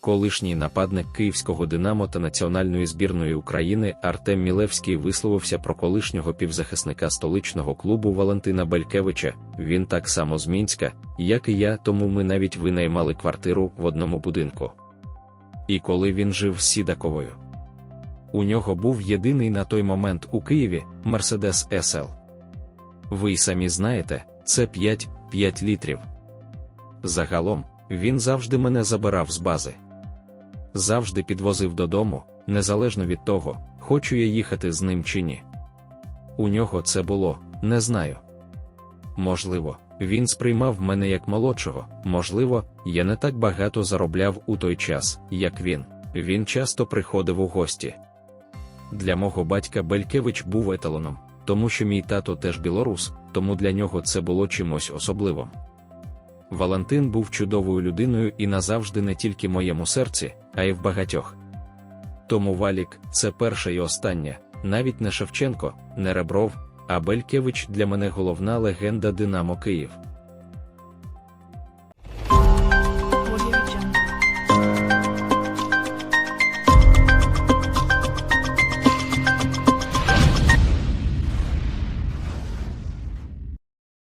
Колишній нападник київського Динамо та національної збірної України Артем Мілевський висловився про колишнього півзахисника столичного клубу Валентина Белькевича. Він так само з Мінська, як і я, тому ми навіть винаймали квартиру в одному будинку. І коли він жив з Сідаковою. У нього був єдиний на той момент у Києві Мерседес SL. Ви й самі знаєте, це 5, 5 літрів. Загалом, він завжди мене забирав з бази. Завжди підвозив додому, незалежно від того, хочу я їхати з ним чи ні. У нього це було, не знаю. Можливо, він сприймав мене як молодшого, можливо, я не так багато заробляв у той час, як він. Він часто приходив у гості. Для мого батька Белькевич був еталоном, тому що мій тато теж білорус, тому для нього це було чимось особливим. Валентин був чудовою людиною і назавжди не тільки моєму серці, а й в багатьох. Тому Валік це перше і останнє, навіть не Шевченко, не Ребров, а Белькевич для мене головна легенда Динамо Київ.